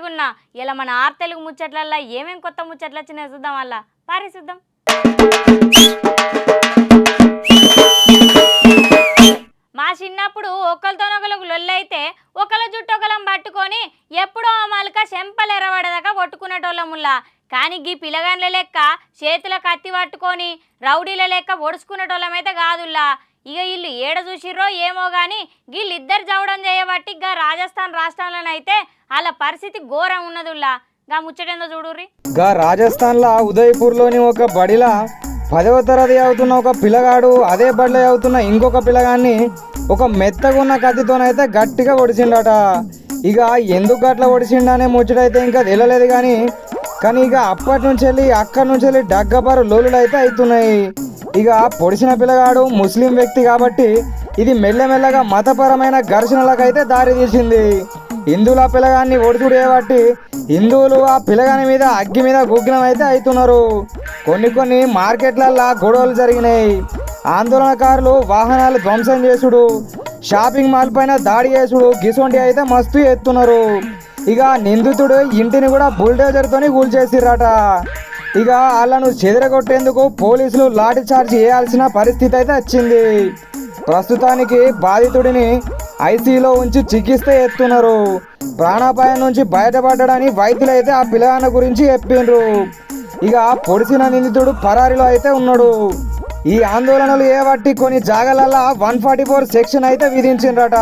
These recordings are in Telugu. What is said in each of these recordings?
మస్తు ఇలా మన ఆర్ తెలుగు ముచ్చట్లల్లో ఏమేం కొత్త ముచ్చట్లు వచ్చినాయో చూద్దాం వల్ల పారిశుద్ధం మా చిన్నప్పుడు ఒకరితోనొకలకు లొల్లైతే ఒకళ్ళ జుట్టు ఒకలం పట్టుకొని ఎప్పుడో ఆ మలక చెంపలు ఎరవడదాకా కొట్టుకునేటోళ్ళముల్లా. కానీ గీ పిల్లగాండ్ల లెక్క చేతుల కత్తి పట్టుకొని రౌడీల లెక్క ఒడుచుకునేటోళ్ళమైతే కాదుల్లా. ఇక వీళ్ళు ఏడ చూసిర్రో ఏమో కానీ వీళ్ళిద్దరు చవడం చేయబట్టి గా రాజస్థాన్ రాష్ట్రంలోనైతే వాళ్ళ పరిస్థితి ఘోరం ఉన్నదిలా గా ముచ్చటేందో చూడుర్రి. గా రాజస్థాన్లో ఉదయపూర్లోని ఒక బడిలా పదవ తరగతి అవుతున్న ఒక పిల్లగాడు అదే బడిలో అవుతున్న ఇంకొక పిల్లగాన్ని ఒక మెత్తగున్న కత్తితోనైతే గట్టిగా ఒడిచిండట. ఇక ఎందుకు అట్లా ఒడిచిండనే ముచ్చటైతే ఇంకా తెలియలేదు కానీ కానీ ఇక అప్పటి నుంచి వెళ్ళి అక్కడి నుంచి వెళ్ళి డగ్గబారు లోలులు అయితే అవుతున్నాయి ఇక పొడిచిన పిల్లగాడు ముస్లిం వ్యక్తి కాబట్టి ఇది మెల్లమెల్లగా మతపరమైన ఘర్షణలకైతే దారి తీసింది. హిందువుల పిల్లగాన్ని ఒడిచుడు చేయబట్టి హిందువులు ఆ పిల్లగాని మీద అగ్గి మీద గుగ్నం అయితే అవుతున్నారు కొన్ని కొన్ని మార్కెట్లల్లా గొడవలు జరిగినాయి. ఆందోళనకారులు వాహనాలు ధ్వంసం చేసుడు షాపింగ్ మాల్ పైన దాడి చేసుడు గిసొంటి అయితే మస్తు ఎత్తున్నారు. ఇక నిందితుడు ఇంటిని కూడా బుల్డోజర్తోని కూల్చేసిరట ఇక వాళ్ళను చెదరగొట్టేందుకు పోలీసులు లాఠీ చార్జ్ చేయాల్సిన పరిస్థితి అయితే వచ్చింది. ప్రస్తుతానికి బాధితుడిని ఐసీలో ఉంచి చికిత్స ఎత్తున్నారు. ప్రాణాపాయం నుంచి బయటపడ్డాడని వైద్యులు అయితే ఆ పిల్లగాన గురించి చెప్పిండ్రు. ఇక పొడిసిన నిందితుడు పరారిలో అయితే ఉన్నాడు. ఈ ఆందోళనలు ఏవట్టి కొన్ని జాగాలల్లో వన్ ఫార్టీ ఫోర్ సెక్షన్ అయితే విధించిండ్రట.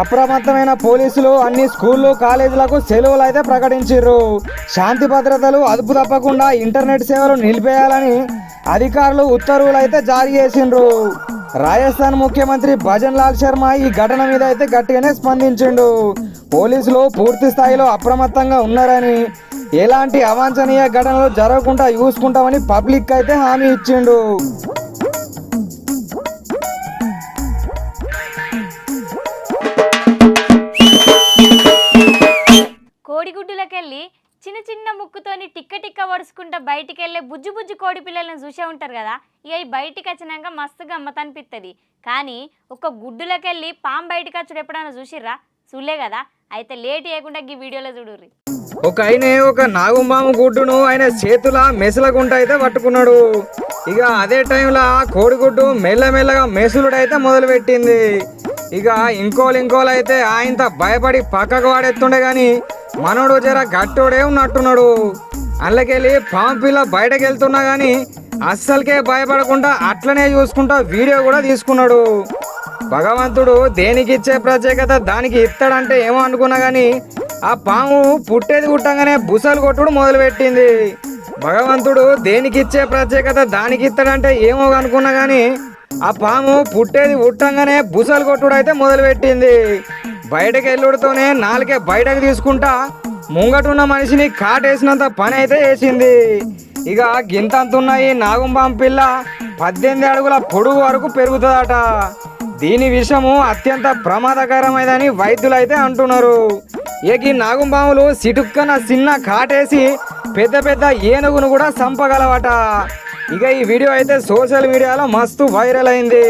అప్రమత్తమైన పోలీసులు అన్ని స్కూళ్ళు కాలేజీలకు సెలవులు అయితే ప్రకటించారు శాంతి భద్రతలు అదుపు తప్పకుండా ఇంటర్నెట్ సేవలు నిలిపేయాలని అధికారులు ఉత్తర్వులు అయితే జారీ చేసిండ్రు. రాజస్థాన్ ముఖ్యమంత్రి భజన్ లాల్ శర్మ ఈ ఘటన మీద అయితే గట్టిగానే స్పందించిండు. పోలీసులు పూర్తి స్థాయిలో అప్రమత్తంగా ఉన్నారని ఎలాంటి అవాంఛనీయ ఘటనలు జరగకుండా చూసుకుంటామని పబ్లిక్ అయితే హామీ ఇచ్చిండు. చిన్న చిన్న ముక్కుతోని టిక్క టిక్క వడుచుకుంటా బయటికి వెళ్ళే బుజ్జు బుజ్జు కోడి పిల్లలను చూసే ఉంటారు కదా ఇక బయటికి వచ్చినాక మస్తు గమ్మత్ అనిపిస్తుంది కానీ ఒక గుడ్డులకెళ్ళి పాము బయటికి వచ్చుడు ఎప్పుడైనా చూసిర్రా? చూడలే కదా? అయితే లేట్ చేయకుండా ఈ వీడియోలో చూడుర్రి. ఒక ఆయన ఒక నాగుమాము గుడ్డును ఆయన చేతుల మెసలగుంట అయితే పట్టుకున్నాడు. ఇక అదే టైంలో ఆ కోడిగుడ్డు మెల్లమెల్లగా మెసులుడైతే మొదలుపెట్టింది. ఇక ఇంకోలు ఇంకోలు అయితే ఆయనతో భయపడి పక్కకు వాడెత్తుండే కానీ మనోడు జర గట్టోడే ఉన్నట్టున్నాడు. అందులోకెళ్ళి పాము పిల్ల బయటకు వెళ్తున్నా గాని అస్సలకే భయపడకుండా అట్లనే చూసుకుంటా వీడియో కూడా తీసుకున్నాడు. భగవంతుడు దేనికి ఇచ్చే ప్రత్యేకత దానికి ఇస్తాడంటే ఏమో అనుకున్నా గానీ ఆ పాము పుట్టేది పుట్టంగానే బుసలు కొట్టుడు మొదలుపెట్టింది. భగవంతుడు దేనికి ఇచ్చే ప్రత్యేకత దానికి ఇస్తాడంటే ఏమో అనుకున్నా గానీ ఆ పాము పుట్టేది పుట్టంగానే బుసలు కొట్టుడు అయితే మొదలుపెట్టింది. బయటకు వెళ్ళుడుతోనే నాలుకే బయటకు తీసుకుంటా ముంగటున్న మనిషిని కాటేసినంత పని అయితే వేసింది ఇక గింతంతున్న ఈ నాగుంబాం పిల్ల పద్దెనిమిది అడుగుల పొడుగు వరకు పెరుగుతుందట. దీని విషము అత్యంత ప్రమాదకరమైనదని వైద్యులు అయితే అంటున్నారు. ఇక ఈ నాగుంబాములు సిటుక్కన చిన్న కాటేసి పెద్ద పెద్ద ఏనుగును కూడా చంపగలవట ఇక ఈ వీడియో అయితే సోషల్ మీడియాలో మస్తు వైరల్ అయింది.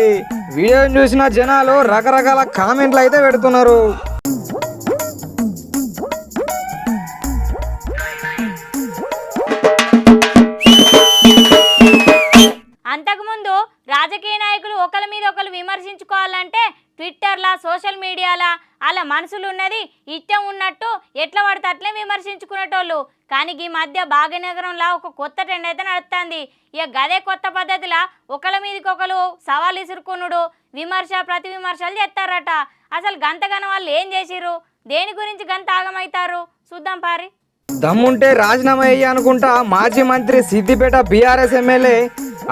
వీడియోని చూసిన జనాలు రకరకాల కామెంట్లు అయితే పెడుతున్నారు. దానికి ఈ మధ్య భాగ్యనగరంలో ఒక కొత్త ట్రెండ్ అయితే నడుస్తుంది ఇక గదే కొత్త పద్ధతిలా ఒకళ్ళ మీదకి ఒకరు సవాల్ ఇసురుకునుడు విమర్శ ప్రతి విమర్శలు చేస్తారట. అసలు గంతగనం వాళ్ళు ఏం చేసిర్రు? దేని గురించి గంత ఆగమవుతారు చూద్దాం పారి. దమ్ముంటే రాజీనామా అయ్యి అనుకుంటా మాజీ మంత్రి సిద్దిపేట బీఆర్ఎస్ ఎమ్మెల్యే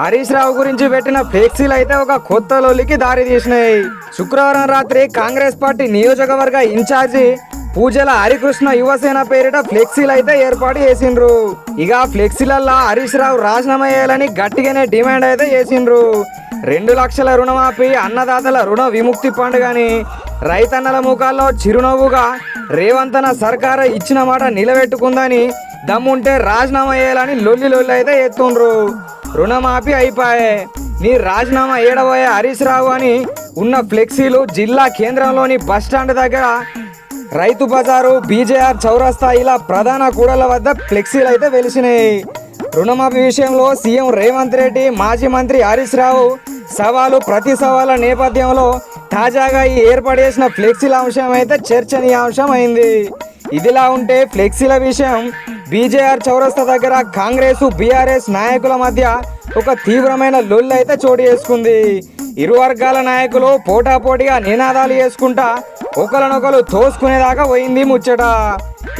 హరీష్ రావు గురించి పెట్టిన ఫ్లెక్సీలు అయితే ఒక కొత్త లోలికి దారి తీసినాయి. శుక్రవారం రాత్రి కాంగ్రెస్ పార్టీ నియోజకవర్గ ఇన్ఛార్జి పూజల హరికృష్ణ యువసేన పేరిట ఫ్లెక్సీలు అయితే ఏర్పాటు చేసిండ్రు. ఇక ఫ్లెక్సీలల్లా హరీష్ రావు రాజీనామా చేయాలని గట్టిగానే డిమాండ్ అయితే చేసిండ్రు. రెండు లక్షల రుణమాఫీ అన్నదాతల రుణ విముక్తి పండుగని రైతన్నల ముఖాల్లో చిరునవ్వుగా రేవంతన సర్కార ఇచ్చిన మాట నిలబెట్టుకుందని దమ్ముంటే రాజీనామా చేయాలని లొల్లి లొల్లి అయితే ఎత్తుండ్రు. రుణమాఫీ అయిపోయే నీ రాజీనామా ఏడబోయే హరీష్ రావు అని ఉన్న ఫ్లెక్సీలు జిల్లా కేంద్రంలోని బస్ స్టాండ్ దగ్గర రైతు బజారు బీజేఆర్ చౌరస్తా ఇలా ప్రధాన కూడల వద్ద ఫ్లెక్సీలు అయితే వెలిసినాయి. రుణమాఫీ విషయంలో సీఎం రేవంత్ రెడ్డి మాజీ మంత్రి హరీష్ రావు సవాలు ప్రతి సవాళ్ళ నేపథ్యంలో తాజాగా ఈ ఏర్పడేసిన ఫ్లెక్సీల అంశం అయితే చర్చనీయాంశం అయింది ఇదిలా ఉంటే ఫ్లెక్సీల విషయం బీజేఆర్ చౌరస్తా దగ్గర కాంగ్రెస్ బీఆర్ఎస్ నాయకుల మధ్య ఒక తీవ్రమైన లొల్లు అయితే చోటు చేసుకుంది. ఇరు వర్గాల నాయకులు పోటాపోటీగా నినాదాలు చేసుకుంటా ఒకరినొకరు తోసుకునేదాకా పోయింది ముచ్చట.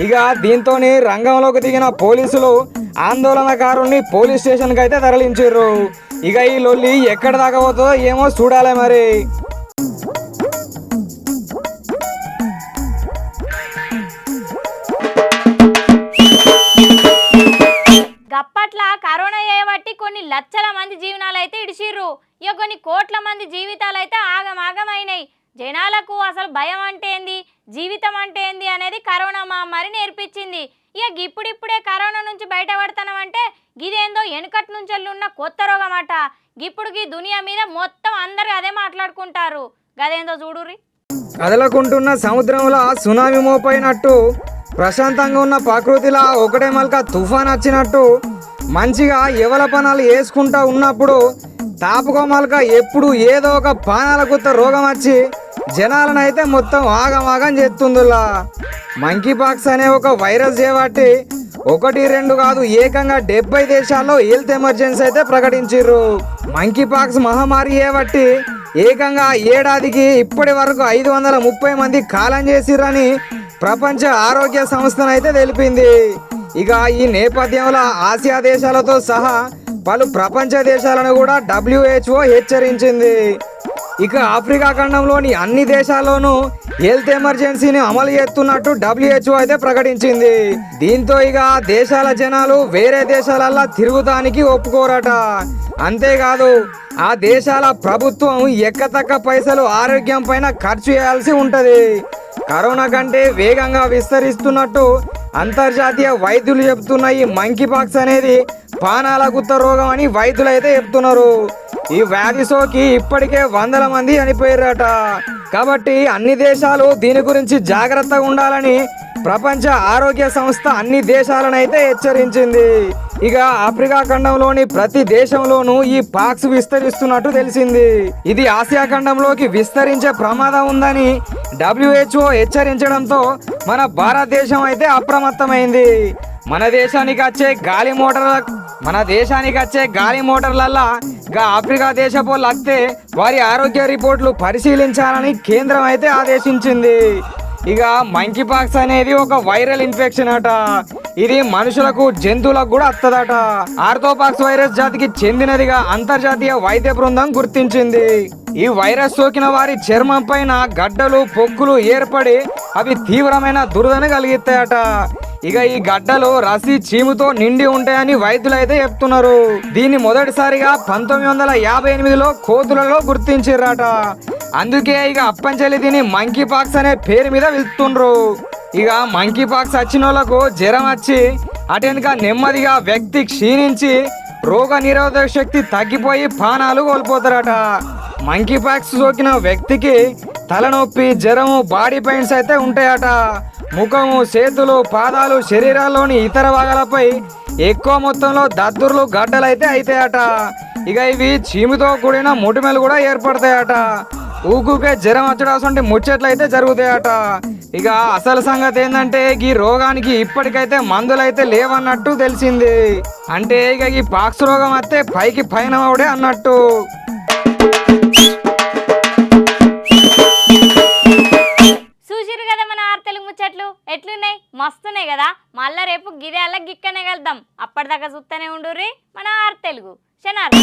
ఇక దీంతోనే రంగంలోకి దిగిన పోలీసులు ఆందోళనకారుల్ని పోలీస్ స్టేషన్కి అయితే తరలించారు ఇక ఈ లొల్లి ఎక్కడ దాకా పోతుందో ఏమో చూడాలి మరి. గప్పట్ల కరోనా చేయబట్టి కొన్ని లక్షల మంది జీవనాలు అయితే ఇడిచిర్రు ఇక కొన్ని కోట్ల మంది జీవితాలు అయితే ఆగమాగమైనాయి జనాలకు అసలు భయం అంటే ఏంది? జీవితం అంటే ఏంది అనేది కరోనా మహమ్మారి నేర్పించింది. ఇక ఇప్పుడిప్పుడే కరోనా నుంచి బయటపడతామంటే గిదేందో వెనుకటి నుంచి ఉన్న కొత్త రోగం అట ఇప్పుడు ఈ దునియా మీద మొత్తం అందరు అదే మాట్లాడుకుంటారు. గదేందో చూడుర్రి. కదలకుంటున్న సముద్రంలో సునామీ మోపైనట్టు ప్రశాంతంగా ఉన్న ప్రకృతిలా ఒకటే మల్క తుఫాన్ వచ్చినట్టు మంచిగా ఎవల పనాలు వేసుకుంటా ఉన్నప్పుడు తాపుకోమలక ఎప్పుడు ఏదో ఒక పానాల కొత్త రోగం వచ్చి జనాలను అయితే మొత్తం ఆగమాగం చేస్తుందిలా. మంకీ పాక్స్ అనే ఒక వైరస్ చేపట్టి ఒకటి రెండు కాదు ఏకంగా డెబ్బై దేశాల్లో హెల్త్ ఎమర్జెన్సీ అయితే ప్రకటించారు మంకీ పాక్స్ మహమ్మారి చేపట్టి ఏకంగా ఏడాదికి ఇప్పటి వరకు ఐదు వందల ముప్పై మంది కాలం చేసిరని ప్రపంచ ఆరోగ్య సంస్థనైతే తెలిపింది. ఇక ఈ నేపథ్యంలో ఆసియా దేశాలతో సహా పలు ప్రపంచ దేశాలను కూడా డబ్ల్యూహెచ్ఓ హెచ్చరించింది. ఇక ఆఫ్రికా ఖండంలోని అన్ని దేశాల్లోనూ హెల్త్ ఎమర్జెన్సీని అమలు చేస్తున్నట్టు డబ్ల్యూహెచ్ఓ అయితే ప్రకటించింది. దీంతో ఇక ఆ దేశాల జనాలు వేరే దేశాలల్లా తిరుగుతానికి ఒప్పుకోరట. అంతేకాదు ఆ దేశాల ప్రభుత్వం ఎక్కతక్క పైసలు ఆరోగ్యం పైన ఖర్చు చేయాల్సి ఉంటుంది. కరోనా కంటే వేగంగా విస్తరిస్తున్నట్టు అంతర్జాతీయ వైద్యులు చెబుతున్న ఈ మంకీ పాక్స్ అనేది పానాల గుత్త రోగం అని వైద్యులు అయితే చెప్తున్నారు. ఈ వ్యాధి సోకి ఇప్పటికే వందల మంది చనిపోయారట కాబట్టి అన్ని దేశాలు దీని గురించి జాగ్రత్తగా ఉండాలని ప్రపంచ ఆరోగ్య సంస్థ అన్ని దేశాలను అయితే హెచ్చరించింది. ఇక ఆఫ్రికా ఖండంలోని ప్రతి దేశంలోనూ ఈ పాక్స్ విస్తరిస్తున్నట్టు తెలిసింది. ఇది ఆసియా ఖండంలోకి విస్తరించే ప్రమాదం ఉందని డబ్ల్యూహెచ్ఓ హెచ్చరించడంతో మన భారతదేశం అయితే అప్రమత్తమైంది. మన దేశానికి వచ్చే గాలి మోటార్ల మన దేశానికి వచ్చే గాలి మోటార్లల్లా గా ఆఫ్రికా దేశపోళ్ళు వస్తే వారి ఆరోగ్య రిపోర్ట్లు పరిశీలించాలని కేంద్రం అయితే ఆదేశించింది. ఇక మంకీ పాక్స్ అనేది ఒక వైరల్ ఇన్ఫెక్షన్ అట. ఇది మనుషులకు జంతువులకు కూడా వస్తుందట ఆర్థోపాక్స్ వైరస్ జాతికి చెందినదిగా అంతర్జాతీయ వైద్య బృందం గుర్తించింది. ఈ వైరస్ సోకిన వారి చర్మం పైన గడ్డలు పొక్కులు ఏర్పడి అవి తీవ్రమైన దురదను కలిగిస్తాయట ఇక ఈ గడ్డలు రసి చీముతో నిండి ఉంటాయని వైద్యులు అయితే చెప్తున్నారు. దీన్ని మొదటిసారిగా పంతొమ్మిది వందల యాభై ఎనిమిదిలో కోతులలో గుర్తించారట అందుకే ఇక అప్పంచెల్లి దీని మంకీ పాక్స్ అనే పేరు మీద వెళ్తుండ్రు ఇక మంకీ పాక్స్ వచ్చిన వాళ్ళకు జ్వరం వచ్చి అటెనక నెమ్మదిగా వ్యక్తి క్షీణించి రోగ నిరోధక శక్తి తగ్గిపోయి పానాలు కోల్పోతారట. మంకీ పాక్స్ సోకిన వ్యక్తికి తలనొప్పి జ్వరము బాడీ పెయిన్స్ అయితే ఉంటాయట. ముఖము చేతులు పాదాలు శరీరాల్లోని ఇతర భాగాలపై ఎక్కువ మొత్తంలో దద్దుర్లు గడ్డలు అయితే అవుతాయట ఇక ఇవి చీముతో కూడిన ముటిమెలు కూడా ఏర్పడతాయట. ఊకుకే జ్వరం వచ్చడాల్సి ముచ్చట్లు అయితే జరుగుతాయట. ఇక అసలు సంగతి ఏంటంటే ఈ రోగానికి ఇప్పటికైతే మందులైతే లేవన్నట్టు తెలిసింది. అంటే ఇక ఈ పాక్స్ రోగం వస్తే పైకి పైన అవడే అన్నట్టు. గిక్కనే కదా? మళ్ళా రేపు గిదే అలా గిక్కనే కలుద్దాం. అప్పటిదాకా చూస్తూనే ఉండుర్రి మన ఆర్ తెలుగు. శనార్